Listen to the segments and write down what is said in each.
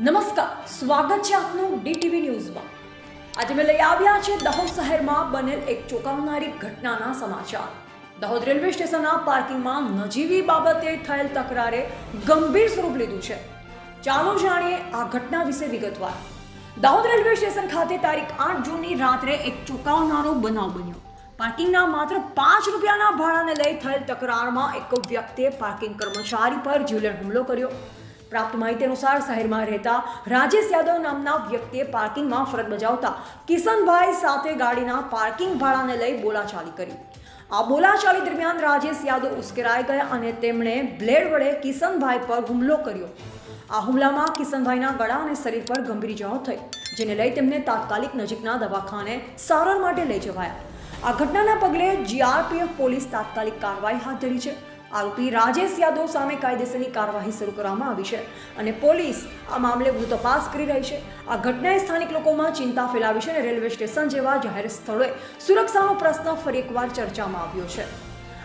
નમસ્કાર, સ્વાગત છે આપનું ડીટીવી ન્યૂઝમાં. આજે મેં લઈ આવ્યા છે દાહોદ શહેરમાં બનેલ એક ચોંકાવનારી ઘટનાના સમાચાર. દાહોદ રેલવે સ્ટેશનના પાર્કિંગમાં નજીવી બાબતે થયેલ તકરારે ગંભીર સ્વરૂપ લીધું છે. ચાલો જાણીએ આ ઘટના વિશે વિગતવાર. દાહોદ રેલવે સ્ટેશન ખાતે તારીખ આઠ જૂનની રાત્રે એક ચોંકાવનારો બનાવ બન્યો. પાર્કિંગના માત્ર પાંચ રૂપિયાના ભાડાને લઈ થયેલ તકરારમાં એક વ્યક્તિએ પાર્કિંગ કર્મચારી પર જીવલેણ હુમલો કર્યો. પ્રાપ્ત માહિતી અનુસાર શહેરમાં રહેતા રાજેશ યાદવ નામના વ્યક્તિએ પાર્કિંગમાં ફરજ બજાવતા કિશનભાઈ સાથે ગાડીના પાર્કિંગ ભાડાને લઈ બોલાચાલી કરી. આ બોલાચાલી દરમિયાન રાજેશ યાદવ ઉશ્કેરાઈ ગયા અને તેમણે બ્લેડ વડે કિશનભાઈ પર હુમલો કર્યો. આ હુમલામાં કિશનભાઈના ગળા અને શરીર પર ગંભીર ઇજાઓ થઈ, જેને લઈ તેમને તાત્કાલિક નજીકના દવાખાને સારવાર માટે લઈ જવાયા. આ ઘટનાના પગલે જીઆરપીએફ પોલીસ તાત્કાલિક કાર્યવાહી હાથ ધરી છે. આરોપી રાજેશ યાદવ સામે કાયદેસરની કાર્યવાહી શરૂ કરવામાં આવી છે અને પોલીસ આ મામલે વધુ તપાસ કરી રહી છે. આ ઘટનાએ સ્થાનિક લોકોમાં ચિંતા ફેલાવી છે અને રેલવે સ્ટેશન જેવા જાહેર સ્થળોએ સુરક્ષાનો પ્રશ્ન ફરી એકવાર ચર્ચામાં આવ્યો છે.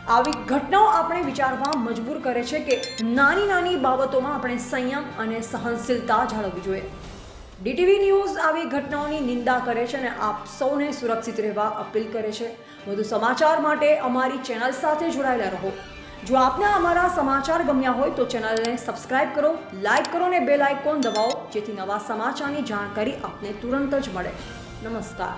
આવી ઘટનાઓ આપણે વિચારવા મજબૂર કરે છે કે નાની નાની બાબતોમાં આપણે સંયમ અને સહનશીલતા જાળવવી જોઈએ. ડીટીવી ન્યૂઝ આવી ઘટનાઓની નિંદા કરે છે અને આપ સૌને સુરક્ષિત રહેવા અપીલ કરે છે. વધુ સમાચાર માટે અમારી ચેનલ સાથે જોડાયેલા રહો. જો આપને અમારા સમાચાર ગમ્યા હોય તો ચેનલને સબસ્ક્રાઇબ કરો, લાઇક કરો અને બેલ આઇકોન દબાવો, જેથી નવા સમાચારની જાણકારી આપને તુરંત જ મળે. નમસ્કાર.